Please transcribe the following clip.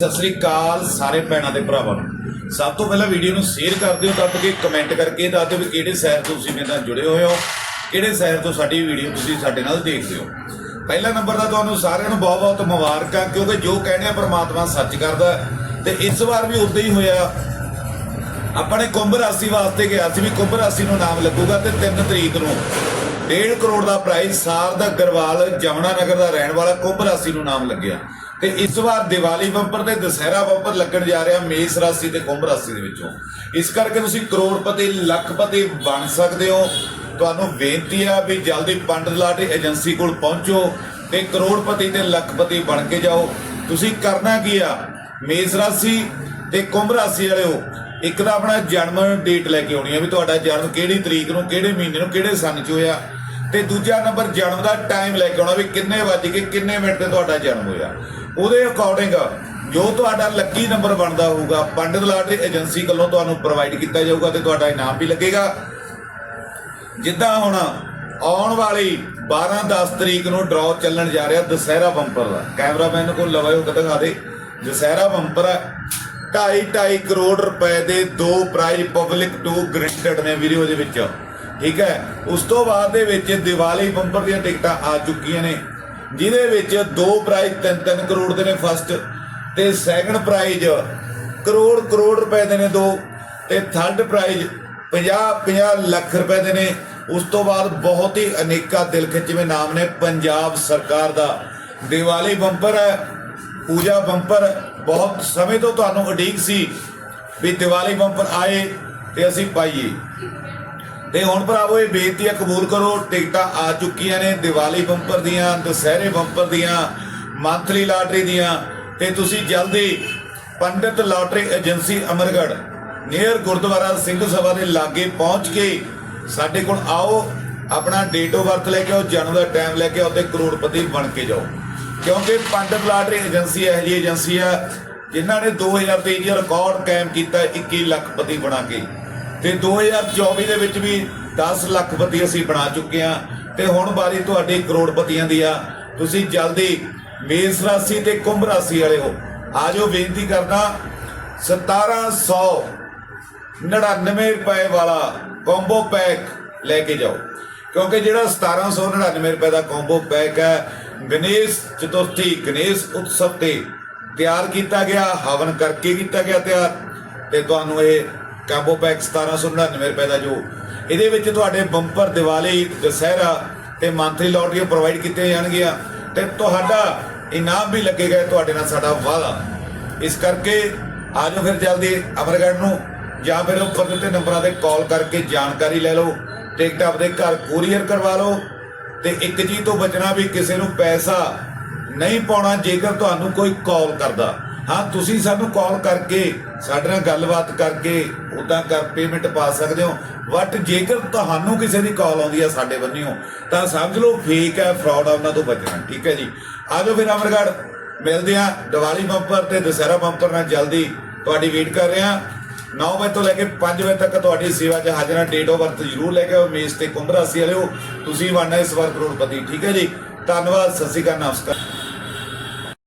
ਸਤਿ ਸ੍ਰੀ ਅਕਾਲ ਸਾਰੇ ਭੈਣਾਂ ਤੇ ਭਰਾਵਾਂ ਨੂੰ। ਸਭ ਤੋਂ ਪਹਿਲਾਂ ਵੀਡੀਓ ਨੂੰ ਸ਼ੇਅਰ ਕਰ ਦਿਓ ਦੱਬ ਕੇ ਕਮੈਂਟ ਕਰਕੇ ਦੱਸ ਦਿਓ ਵੀ ਕਿਹੜੇ ਸ਼ਹਿਰ ਤੋਂ ਤੁਸੀਂ ਮੇਰੇ ਨਾਲ ਜੁੜੇ ਹੋਏ ਹੋ, ਕਿਹੜੇ ਸ਼ਹਿਰ ਤੋਂ ਸਾਡੀ ਵੀਡੀਓ ਤੁਸੀਂ ਸਾਡੇ ਨਾਲ ਦੇਖਦੇ ਹੋ। ਪਹਿਲਾ ਨੰਬਰ ਦਾ ਤੁਹਾਨੂੰ ਸਾਰਿਆਂ ਨੂੰ ਬਹੁਤ ਬਹੁਤ ਮੁਬਾਰਕਾਂ, ਕਿਉਂਕਿ ਜੋ ਕਹਿੰਦੇ ਆ ਪ੍ਰਮਾਤਮਾ ਸੱਚ ਕਰਦਾ ਹੈ। ਤੇ ਇਸ ਵਾਰ ਵੀ ਉਦਾਂ ਹੀ ਹੋਇਆ। ਆਪਾਂ ਨੇ ਕੁੰਭ ਰਾਸ਼ੀ ਵਾਸਤੇ ਗਿਆ ਸੀ ਵੀ ਕੁੰਭ ਰਾਸ਼ੀ ਨੂੰ ਨਾਮ ਲੱਗੂਗਾ ਤੇ 3 ਤਰੀਕ ਨੂੰ 1.5 ਕਰੋੜ ਦਾ ਪ੍ਰਾਈਜ਼ ਸਾਲ ਦਾ ਗਰਵਾਲ ਜਮਨਾ ਨਗਰ ਦਾ ਰਹਿਣ ਵਾਲਾ ਕੁੰਭ ਰਾਸ਼ੀ ਨੂੰ ਨਾਮ ਲੱਗਿਆ। ਤੇ ਇਸ ਵਾਰ ਦੀਵਾਲੀ ਬੰਪਰ ਤੇ ਦਸਹਿਰਾ ਬੰਪਰ ਲੱਗਣ ਜਾ ਰਿਹਾ ਮੇਸ ਰਾਸ਼ੀ ਤੇ ਕੁੰਭ ਰਾਸ਼ੀ ਦੇ ਵਿੱਚੋਂ। ਇਸ ਕਰਕੇ ਤੁਸੀਂ ਕਰੋੜਪਤੀ, ਲੱਖਪਤੀ ਬਣ ਸਕਦੇ ਹੋ। ਤੁਹਾਨੂੰ ਬੇਨਤੀ ਆ ਵੀ ਜਲਦੀ ਪੰਡ ਲਾਟਰੀ ਏਜੰਸੀ ਕੋਲ ਪਹੁੰਚੋ ਤੇ ਕਰੋੜਪਤੀ ਤੇ ਲੱਖਪਤੀ ਬਣ ਕੇ ਜਾਓ। ਤੁਸੀਂ ਕਰਨਾ ਕੀ ਆ? ਮੇਸ ਰਾਸ਼ੀ ਤੇ ਕੁੰਭ ਰਾਸ਼ੀ ਵਾਲਿਓ, ਇੱਕ ਤਾਂ ਆਪਣਾ ਜਨਮ ਡੇਟ ਲੈ ਕੇ ਆਉਣੀ ਆ ਵੀ ਤੁਹਾਡਾ ਜਨਮ ਕਿਹੜੀ ਤਰੀਕ ਨੂੰ, ਕਿਹੜੇ ਮਹੀਨੇ ਨੂੰ, ਕਿਹੜੇ ਸੰਨ 'ਚ ਹੋਇਆ। ਤੇ ਦੂਜਾ ਨੰਬਰ ਜਨਮ ਦਾ ਟਾਈਮ ਲੈ ਕੇ ਆਉਣਾ ਵੀ ਕਿੰਨੇ ਵੱਜ ਕੇ ਕਿੰਨੇ ਮਿੰਟ ਤੇ ਤੁਹਾਡਾ ਜਨਮ ਹੋਇਆ। ਉਹਦੇ ਅਕੋਰਡਿੰਗ ਜੋ ਤੁਹਾਡਾ ਲੱਕੀ ਨੰਬਰ ਬਣਦਾ ਹੋਊਗਾ, ਪੰਡਤ ਲਾਟਰੀ ਏਜੰਸੀ ਵੱਲੋਂ ਤੁਹਾਨੂੰ ਪ੍ਰੋਵਾਈਡ ਕੀਤਾ ਜਾਊਗਾ ਤੇ ਤੁਹਾਡਾ ਇਨਾਮ ਵੀ ਲੱਗੇਗਾ। ਜਿੱਦਾਂ ਹੁਣ ਆਉਣ ਵਾਲੀ 12-10 ਤਰੀਕ ਨੂੰ ਡਰਾਅ ਚੱਲਣ ਜਾ ਰਿਹਾ ਦੁਸਹਿਰਾ ਬੰਪਰ ਦਾ। ਕੈਮਰਾਮੈਨ ਕੋਲ ਲਵਾਇਓ ਕਦੇ ਦਿਖਾ ਦੇ। ਦੁਸਹਿਰਾ ਬੰਪਰ ਹੈ। 2.5 ਕਰੋੜ ਰੁਪਏ ਦੇ ਦੋ ਪ੍ਰਾਈਜ਼ ਪਬਲਿਕ ਟੂ ਗ੍ਰਿੰਟਡ ਨੇ ਵੀਡੀਓ ਦੇ ਵਿੱਚ। ਠੀਕ ਹੈ? ਉਸ ਤੋਂ ਬਾਅਦ ਦੇ ਵਿੱਚ ਦੀਵਾਲੀ ਬੰਪਰ ਦੀਆਂ ਟਿਕਟਾਂ ਆ ਚੁੱਕੀਆਂ ਨੇ। ਜਿਹਦੇ ਵਿੱਚ ਦੋ ਪ੍ਰਾਈਜ਼ 3-3 ਕਰੋੜ ਦੇ ਨੇ ਫਸਟ ਤੇ ਸੈਕੰਡ ਪ੍ਰਾਈਜ਼ ਕਰੋੜ ਕਰੋੜ ਰੁਪਏ ਦੇ ਨੇ ਦੋ ਤੇ ਥਰਡ ਪ੍ਰਾਈਜ਼ 50 50 ਲੱਖ ਰੁਪਏ ਦੇ ਨੇ। ਉਸ ਤੋਂ ਬਾਅਦ ਬਹੁਤ ਹੀ ਅਨੇਕਾਂ ਦਿਲ ਖਿੱਚਵੇਂ ਨਾਮ ਨੇ। ਪੰਜਾਬ ਸਰਕਾਰ ਦਾ ਦੀਵਾਲੀ ਬੰਪਰ ਹੈ, ਪੂਜਾ ਬੰਪਰ। ਬਹੁਤ ਸਮੇਂ ਤੋਂ ਤੁਹਾਨੂੰ ਉਡੀਕ ਸੀ ਵੀ ਦੀਵਾਲੀ ਬੰਪਰ ਆਏ ਤੇ ਅਸੀਂ ਪਾਈਏ। ਤੇ ਹੁਣ ਭਰਾਵੋ, ਇਹ ਬੇਨਤੀ ਆ ਕਬੂਲ ਕਰੋ, ਟਿਕਟਾਂ ਆ ਚੁੱਕੀਆਂ ਨੇ, ਦੀਵਾਲੀ ਬੰਪਰ ਦੀਆਂ, ਦੁਸਹਿਰੇ ਬੰਪਰ ਦੀਆਂ, ਮੰਥਲੀ ਲਾਟਰੀ ਦੀਆਂ, ਤੇ ਤੁਸੀਂ ਜਲਦੀ Pandit lottery agency Amargarh near Gurdwara Singh Sabha ਦੇ ਲਾਗੇ ਪਹੁੰਚ ਕੇ ਸਾਡੇ ਕੋਲ ਆਓ, ਆਪਣਾ ਡੇਟ ਆਫ ਬਰਥ ਲੈ ਕੇ ਆਓ, ਜਨਮ ਦਾ ਟਾਈਮ ਲੈ ਕੇ ਆਓ, ਤੇ ਕਰੋੜਪਤੀ ਬਣ ਕੇ ਜਾਓ। ਕਿਉਂਕਿ ਪੰਡਿਤ ਲਾਟਰੀ ਏਜੰਸੀ ਇਹੋ ਜਿਹੀ ਏਜੰਸੀ ਆ, ਜਿਨ੍ਹਾਂ ਨੇ 2023 ਚ ਰਿਕਾਰਡ ਕਾਇਮ ਕੀਤਾ 21 ਲੱਖਪਤੀ ਬਣਾ ਕੇ। ਤੇ 2024 ਦੇ ਵਿੱਚ ਵੀ 10 ਲੱਖਪਤੀ ਅਸੀਂ ਬਣਾ ਚੁੱਕੇ ਆ ਤੇ ਹੁਣ ਵਾਰੀ ਤੁਹਾਡੀ ਕਰੋੜਪਤੀਆਂ ਦੀ ਆ। ਤੁਸੀਂ ਜਲਦੀ ਮੇਸ ਰਾਸ਼ੀ ਤੇ ਕੁੰਭ ਰਾਸ਼ੀ ਵਾਲੇ ਹੋ। ਆਜੋ ਬੇਨਤੀ ਕਰਦਾ 1700 99 ਰੁਪਏ ਵਾਲਾ ਕੰਬੋ ਪੈਕ ਲੈ ਕੇ ਜਾਓ। ਕਿਉਂਕਿ ਜਿਹੜਾ 1799 ਰੁਪਏ ਦਾ ਕੰਬੋ ਪੈਕ ਹੈ, ਗਣੇਸ਼ ਚਤੁਰਥੀ, ਗਣੇਸ਼ ਉਤਸਵ ਤੇ ਤਿਆਰ ਕੀਤਾ ਗਿਆ, ਹਵਨ ਕਰਕੇ ਕੀਤਾ ਗਿਆ ਤਿਆਰ। ਤੇ ਤੁਹਾਨੂੰ ਇਹ ਕੰਬੋ ਪੈਕ 1799 ਰੁਪਏ ਦਾ ਜੋ ਇਹਦੇ ਵਿੱਚ ਤੁਹਾਡੇ ਬੰਪਰ ਦੀਵਾਲੀ, ਦਸਹਿਰਾ ਤੇ ਮੰਥਲੀ ਲੋਟਰੀਆਂ ਪ੍ਰੋਵਾਈਡ ਕੀਤੀਆਂ ਜਾਣਗੀਆਂ ਤੇ ਤੁਹਾਡਾ ਇਨਾਮ ਵੀ ਲੱਗੇਗਾ ਤੁਹਾਡੇ ਨਾਲ ਸਾਡਾ ਵਾਅਦਾ। ਇਸ ਕਰਕੇ ਆਜੋ ਫਿਰ ਜਲਦੀ ਅਮਰਗੜ੍ਹ ਨੂੰ ਜਾਂ ਫਿਰ ਉੱਪਰ ਦਿੱਤੇ ਨੰਬਰਾਂ ਤੇ ਕਾਲ ਕਰਕੇ ਜਾਣਕਾਰੀ ਲੈ ਲਓ, ਟਿਕਟ ਆਪਦੇ ਘਰ ਕੋਰੀਅਰ ਕਰਵਾ ਲਓ ਤੇ ਇੱਕ ਚੀਜ਼ ਤੋਂ ਬਚਣਾ ਵੀ ਕਿਸੇ ਨੂੰ ਪੈਸਾ ਨਹੀਂ ਪਾਉਣਾ ਜੇਕਰ ਤੁਹਾਨੂੰ ਕੋਈ ਕਾਲ ਕਰਦਾ। ਹਾਂ, ਤੁਸੀਂ ਸਾਨੂੰ ਕਾਲ ਕਰਕੇ, ਸਾਡੇ ਨਾਲ ਗੱਲਬਾਤ ਕਰਕੇ ਉਦਾਂ ਕਰ ਪੇਮੈਂਟ ਪਾ ਸਕਦੇ ਹੋ। ਬਟ ਜੇਕਰ ਤੁਹਾਨੂੰ ਕਿਸੇ ਦੀ ਕਾਲ ਆਉਂਦੀ ਹੈ ਸਾਡੇ ਬੰਨਿਓ ਤਾਂ ਸਮਝ ਲਓ ਫੇਕ ਹੈ ਫਰਾਡ ਆ, ਉਹਨਾਂ ਤੋਂ ਬਚਣਾ, ਠੀਕ ਹੈ ਜੀ? ਆਜੋ ਫਿਰ ਅਮਰਗੜ੍ਹ, ਮਿਲਦੇ ਆ ਦੀਵਾਲੀ ਬੰਪਰ ਤੇ ਦੁਸਹਿਰਾ ਬੰਪਰ ਨਾਲ ਜਲਦੀ। ਤੁਹਾਡੀ ਵੇਟ ਕਰ ਰਿਹਾ। ਆ 9 ਵਜੇ ਤੋਂ ਲੈ ਕੇ 5 ਵਜੇ ਤੱਕ ਤੁਹਾਡੀ ਸੇਵਾ 'ਚ ਹਾਜ਼ਰ ਡੇਟ ਆਫ ਬਰਥ ਜ਼ਰੂਰ ਲੈ ਕੇ ਆਓ, ਮੇਜ਼ ਤੇ ਕੁੰਭ ਰਾਸ਼ੀ ਵਾਲਿਓ। ਤੁਸੀਂ ਬਣਨਾ ਇਸ ਵਾਰ ਕਰੋੜਪਤੀ, ਠੀਕ ਹੈ ਜੀ? ਧੰਨਵਾਦ, ਸਤਿ ਸ਼੍ਰੀ ਅਕਾਲ, ਨਮਸਕਾਰ।